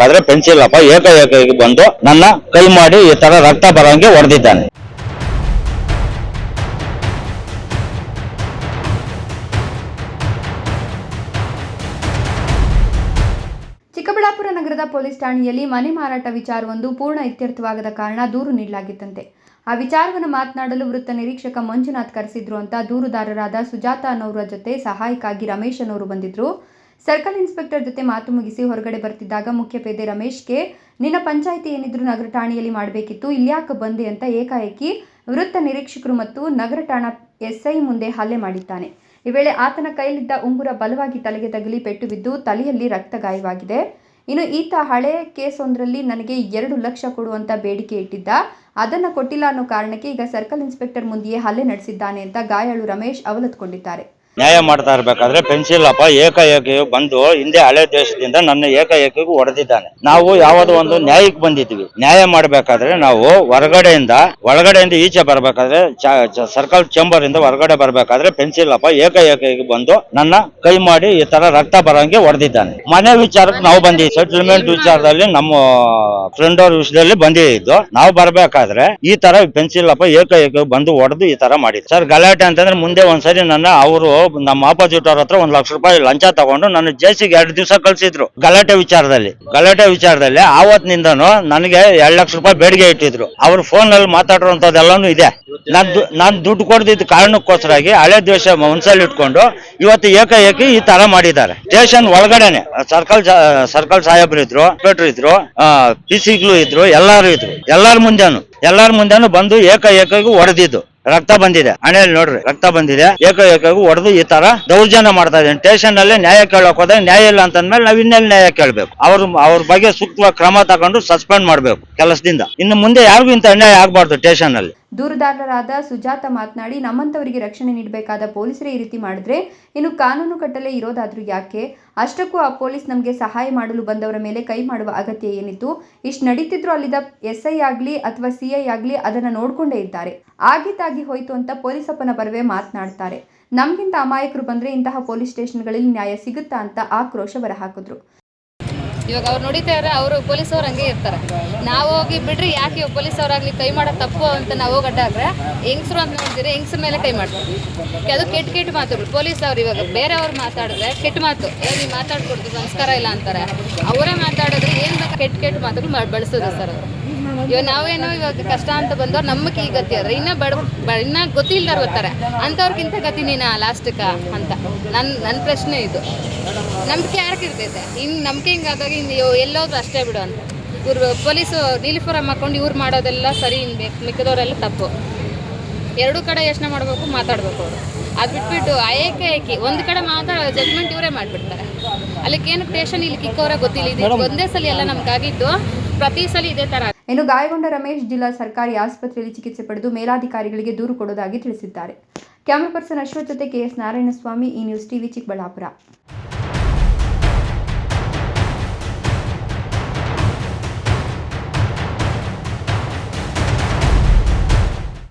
ಆದ್ರೆ ಅಪ್ಪ ಏಕಾಏಕಿ ಬಂದು ನನ್ನ ಕೈ ಮಾಡಿ ಈ ತರ ರಕ್ತ ಬರಂಗೆ ಹೊಡೆದಿದ್ದಾನೆ ಚಿಕ್ಕಬಳ್ಳಾಪುರ ನಗರದ ಪೊಲೀಸ್ ಠಾಣೆಯಲ್ಲಿ ಮನೆ ಮಾರಾಟ ವಿಚಾರವೊಂದು ಪೂರ್ಣ ಇತ್ಯರ್ಥವಾಗದ ಕಾರಣ ದೂರು ನೀಡಲಾಗಿತ್ತಂತೆ. ಆ ವಿಚಾರವನ್ನು ಮಾತನಾಡಲು ವೃತ್ತ ನಿರೀಕ್ಷಕ ಮಂಜುನಾಥ್ ಕರೆಸಿದ್ರು ಅಂತ ದೂರುದಾರರಾದ ಸುಜಾತಾ ಅನ್ನೋರ ಜೊತೆ ಸಹಾಯಕ್ಕಾಗಿ ರಮೇಶ್ ಅನ್ನೋರು ಬಂದಿದ್ರು. ಸರ್ಕಲ್ ಇನ್ಸ್ಪೆಕ್ಟರ್ ಜೊತೆ ಮಾತು ಮುಗಿಸಿ ಹೊರಗಡೆ ಬರ್ತಿದ್ದಾಗ ಮುಖ್ಯ ಪೇದೆ ರಮೇಶ್ಗೆ, ನಿನ್ನ ಪಂಚಾಯಿತಿ ಏನಿದ್ರು ನಗರ ಠಾಣೆಯಲ್ಲಿ ಮಾಡಬೇಕಿತ್ತು ಇಲ್ಯಾಕೆ ಬಂದೆ ಅಂತ ಏಕಾಏಕಿ ವೃತ್ತ ನಿರೀಕ್ಷಕರು ಮತ್ತು ನಗರ ಠಾಣಾ ಎಸ್ಐ ಮುಂದೆ ಹಲ್ಲೆ ಮಾಡಿದ್ದಾನೆ. ಈ ವೇಳೆ ಆತನ ಕೈಲಿದ್ದ ಉಂಗುರ ಬಲವಾಗಿ ತಲೆಗೆ ತಗಲಿ ಪೆಟ್ಟು ಬಿದ್ದು ತಲೆಯಲ್ಲಿ ರಕ್ತ ಗಾಯವಾಗಿದೆ. ಇನ್ನು ಈತ ಹಳೆಯ ಕೇಸೊಂದರಲ್ಲಿ ನನಗೆ ಎರಡು ಲಕ್ಷ ಕೊಡುವಂತ ಬೇಡಿಕೆ ಇಟ್ಟಿದ್ದ. ಅದನ್ನು ಕೊಟ್ಟಿಲ್ಲ ಅನ್ನೋ ಕಾರಣಕ್ಕೆ ಈಗ ಸರ್ಕಲ್ ಇನ್ಸ್ಪೆಕ್ಟರ್ ಮುಂದೆಯೇ ಹಲ್ಲೆ ನಡೆಸಿದ್ದಾನೆ ಅಂತ ಗಾಯಾಳು ರಮೇಶ್ ಅವಲತ್ಕೊಂಡಿದ್ದಾರೆ. ನ್ಯಾಯ ಮಾಡ್ತಾ ಇರ್ಬೇಕಾದ್ರೆ ಪೆನ್ಸಿಲ್ ಅಪ್ಪ ಏಕಾಏಕಿ ಬಂದು ಹಿಂದೆ ಹಳೆ ದೇಶದಿಂದ ನನ್ನ ಏಕಾಏಕಿಗೂ ಹೊಡೆದಿದ್ದಾನೆ. ನಾವು ಯಾವ್ದೋ ಒಂದು ನ್ಯಾಯಕ್ಕೆ ಬಂದಿದ್ವಿ ನ್ಯಾಯ ಮಾಡ್ಬೇಕಾದ್ರೆ ನಾವು ಹೊರಗಡೆಯಿಂದ, ಒಳಗಡೆಯಿಂದ ಈಚೆ ಬರ್ಬೇಕಾದ್ರೆ ಸರ್ಕಲ್ ಚೇಂಬರ್ ಇಂದ ಹೊರಗಡೆ ಬರ್ಬೇಕಾದ್ರೆ ಪೆನ್ಸಿಲ್ ಅಪ್ಪ ಏಕಾಏಕಿ ಬಂದು ನನ್ನ ಕೈ ಮಾಡಿ ಈ ತರ ರಕ್ತ ಬರಂಗೆ ಹೊಡೆದಿದ್ದಾನೆ. ಮನೆ ವಿಚಾರಕ್ಕೆ ನಾವು ಬಂದಿ ಸೆಟಲ್ಮೆಂಟ್ ವಿಚಾರದಲ್ಲಿ ನಮ್ಮ ಫ್ರೆಂಡ್ ಅವ್ರ ವಿಷಯದಲ್ಲಿ ಬಂದಿದ್ದು. ನಾವು ಬರ್ಬೇಕಾದ್ರೆ ಈ ತರ ಪೆನ್ಸಿಲ್ ಅಪ್ಪ ಏಕಾಏಕಿ ಬಂದು ಹೊಡೆದು ಈ ತರ ಮಾಡಿದ್ರು. ಸರ್ ಗಲಾಟೆ ಅಂತಂದ್ರೆ ಮುಂದೆ ಒಂದ್ಸರಿ ನನ್ನ ಅವರು ನಮ್ಮ ಆಪೋಸಿಟ್ ಅವ್ರ ಹತ್ರ ಒಂದ್ ಲಕ್ಷ ರೂಪಾಯಿ ಲಂಚ ತಗೊಂಡು ನನ್ನ ಜೈಸಿಗೆ ಎರಡು ದಿವಸ ಕಳ್ಸಿದ್ರು. ಗಲಾಟೆ ವಿಚಾರದಲ್ಲಿ. ಗಲಾಟೆ ವಿಚಾರದಲ್ಲಿ ಆವತ್ತಿನಿಂದನು ನನಗೆ ಎರಡ್ ಲಕ್ಷ ರೂಪಾಯಿ ಬೇಡಿಕೆ ಇಟ್ಟಿದ್ರು. ಅವ್ರ ಫೋನ್ನಲ್ಲಿ ಮಾತಾಡಿರುವಂತದ್ದೆಲ್ಲಾನು ಇದೆ. ನಾನ್ ದುಡ್ಡು ಕೊಡ್ದಿದ್ದ ಕಾರಣಕ್ಕೋಸ್ಕರಾಗಿ ಹಳೆ ದ್ವೇಷ ಮನ್ಸಲ್ಲಿ ಇಟ್ಕೊಂಡು ಇವತ್ತು ಏಕಾಏಕಿ ಈ ತರ ಮಾಡಿದ್ದಾರೆ. ಸ್ಟೇಷನ್ ಒಳಗಡೆನೆ, ಸರ್ಕಲ್ ಸರ್ಕಲ್ ಸಾಹೇಬ್ರು ಇದ್ರು ಇನ್ಸ್ಪೆಕ್ಟರ್ ಇದ್ರು ಪಿ ಇದ್ರು, ಎಲ್ಲಾರು ಇದ್ರು. ಎಲ್ಲಾರ ಮುಂದೆನು ಎಲ್ಲಾರ ಮುಂದೆನು ಬಂದು ಏಕಾಏಕಿಗೂ ಹೊಡೆದಿದ್ದು. ರಕ್ತ ಬಂದಿದೆ. ಹಣೆಯಲ್ಲಿ ನೋಡ್ರಿ, ರಕ್ತ ಬಂದಿದೆ. ಏಕ ಹೊಡೆದು ಈ ತರ ದೌರ್ಜನ್ಯ ಮಾಡ್ತಾ ಇದ್ದೀನಿ ಸ್ಟೇಷನ್ ಅಲ್ಲಿ ನ್ಯಾಯ ಕೇಳಕ್ ಹೋದಾಗ ನ್ಯಾಯ ಇಲ್ಲ ಅಂತಂದ್ಮೇಲೆ ನಾವ್ ಇನ್ನೆಲ್ಲಿ ನ್ಯಾಯ ಕೇಳ್ಬೇಕು? ಅವ್ರ ಅವ್ರ ಬಗ್ಗೆ ಸೂಕ್ತವಾಗಿ ಕ್ರಮ ತಗೊಂಡು ಸಸ್ಪೆಂಡ್ ಮಾಡ್ಬೇಕು ಕೆಲಸದಿಂದ. ಇನ್ನು ಮುಂದೆ ಯಾರಿಗೂ ಇಂತ ಅನ್ಯಾಯ ಆಗ್ಬಾರ್ದು ಸ್ಟೇಷನ್ ಅಲ್ಲಿ. ದೂರುದಾರರಾದ ಸುಜಾತ ಮಾತನಾಡಿ ನಮ್ಮಂಥವರಿಗೆ ರಕ್ಷಣೆ ನೀಡಬೇಕಾದ ಪೊಲೀಸರೇ ಈ ರೀತಿ ಮಾಡಿದ್ರೆ ಇನ್ನು ಕಾನೂನು ಕಟ್ಟಲೆ ಇರೋದಾದ್ರೂ ಯಾಕೆ? ಅಷ್ಟಕ್ಕೂ ಆ ಪೊಲೀಸ್ ನಮಗೆ ಸಹಾಯ ಮಾಡಲು ಬಂದವರ ಮೇಲೆ ಕೈ ಮಾಡುವ ಅಗತ್ಯ ಏನಿತ್ತು? ಇಷ್ಟು ನಡೀತಿದ್ರು ಅಲ್ಲಿದ್ದ ಎಸ್ ಐ ಆಗಲಿ ಅಥವಾ ಸಿ ಐ ಆಗಲಿ ಅದನ್ನು ನೋಡ್ಕೊಂಡೇ ಇದ್ದಾರೆ. ಆಗಿದ್ದಾಗಿ ಹೋಯ್ತು ಅಂತ ಪೊಲೀಸಪ್ಪನ ಬರವೇ ಮಾತನಾಡ್ತಾರೆ. ನಮಗಿಂತ ಅಮಾಯಕರು ಬಂದರೆ ಇಂತಹ ಪೊಲೀಸ್ ಸ್ಟೇಷನ್ಗಳಲ್ಲಿ ನ್ಯಾಯ ಸಿಗುತ್ತಾ ಅಂತ ಆಕ್ರೋಶ ಹೊರಹಾಕಿದ್ರು ಇವಾಗ ಅವ್ರು ನೋಡಿತಾ ಇದ್ರೆ ಅವರು ಪೊಲೀಸವ್ರು ಹಂಗೆ ಇರ್ತಾರೆ. ನಾವು ಹೋಗಿ ಬಿಡ್ರಿ, ಯಾಕೆ ಪೊಲೀಸ್ ಅವ್ರಾಗ್ಲಿ ಕೈ ಮಾಡೋ ತಪ್ಪು ಅಂತ ನಾವು ಹೋಗಡ್ಡಾದ್ರೆ ಹೆಂಗಸರು ಅಂತ ನೋಡಿದ್ರೆ ಹೆಂಗಸ್ರ ಮೇಲೆ ಕೈ ಮಾಡ್ತಾರೆ. ಅದು ಕೆಟ್ಟ ಕೆಟ್ಟ ಮಾತುಗಳು. ಪೊಲೀಸ್ ಅವ್ರು ಇವಾಗ ಬೇರೆಯವ್ರು ಮಾತಾಡಿದ್ರೆ ಕೆಟ್ಟ ಮಾತು ನೀವು ಮಾತಾಡ್ಕೊಡ್ತು ಸಂಸ್ಕಾರ ಇಲ್ಲ ಅಂತಾರೆ. ಅವರೇ ಮಾತಾಡಿದ್ರೆ ಏನು ಕೆಟ್ಟ ಕೆಟ್ಟ ಮಾತುಗಳು ಮಾಡಿ ಬಳಸೋದು ಸರ್ ಅವರು. ಇವಾಗ ನಾವೇನೋ ಇವಾಗ ಕಷ್ಟ ಅಂತ ಬಂದವ್ರು ನಮಗೆ ಈ ಗತಿ ಆದ್ರೆ ಇನ್ನ ಬಡ ಬ- ಇನ್ನ ಗೊತ್ತಿಲ್ದಾರ ಬರ್ತಾರೆ. ಅಂಥವ್ರಿಗಿಂತ ಗತಿ ನೀನಾ ಲಾಸ್ಟಕ್ಕ ಅಂತ. ನನ್ನ ನನ್ನ ಪ್ರಶ್ನೆ ಇದು. ನಂಬಿಕೆ ಯಾಕೆ ಇರ್ತೈತೆ? ಹಿಂಗೆ ನಂಬಿಕೆ ಹಿಂಗಾದಾಗ ಹಿಂಗೆ ಎಲ್ಲೋದು ಎಲ್ಲೋದ್ರು ಅಷ್ಟೇ ಬಿಡು ಅಂತ. ಇವ್ರು ಪೊಲೀಸು ಯೂನಿಫಾರ್ಮ್ ಹಾಕೊಂಡು ಇವ್ರು ಮಾಡೋದೆಲ್ಲ ಸರಿ ಹಿಂಗೆ ಮಿಕ್ಕದವ್ರೆಲ್ಲ ತಪ್ಪು. ಎರಡೂ ಕಡೆ ಯೋಚನೆ ಮಾಡಬೇಕು ಮಾತಾಡಬೇಕು ಅವರು. ಅದು ಬಿಟ್ಬಿಟ್ಟು ಏಕಾಏಕಿ ಒಂದು ಕಡೆ ಮಾತಾಡ ಜಜ್ಮೆಂಟ್ ಇವರೇ ಮಾಡಿಬಿಡ್ತಾರೆ. ಅಲ್ಲಿಗೆ ಏನು ಸ್ಟೇಷನ್ ಇಲ್ಲಿ ಕಿಕ್ಕವರ ಗೊತ್ತಿಲ್ಲ. ಇದೆ ಒಂದೇ ಸಲ ಎಲ್ಲ ನಮ್ಗಾಗಿದ್ದು. ಪ್ರತಿ ಸಲ ಇದೇ ಥರ ಇನ್ನು ಗಾಯಗೊಂಡ ರಮೇಶ್ ಜಿಲ್ಲಾ ಸರ್ಕಾರಿ ಆಸ್ಪತ್ರೆಯಲ್ಲಿ ಚಿಕಿತ್ಸೆ ಪಡೆದು ಮೇಲಾಧಿಕಾರಿಗಳಿಗೆ ದೂರು ಕೊಡೋದಾಗಿ ತಿಳಿಸಿದ್ದಾರೆ. ಕ್ಯಾಮರಾ ಪರ್ಸನ್ ಅಶ್ವಥ್ ಜೊತೆ ಕೆಎಸ್ ನಾರಾಯಣಸ್ವಾಮಿ, ಈ ನ್ಯೂಸ್ ಟಿವಿ ಚಿಕ್ಕಬಳ್ಳಾಪುರ.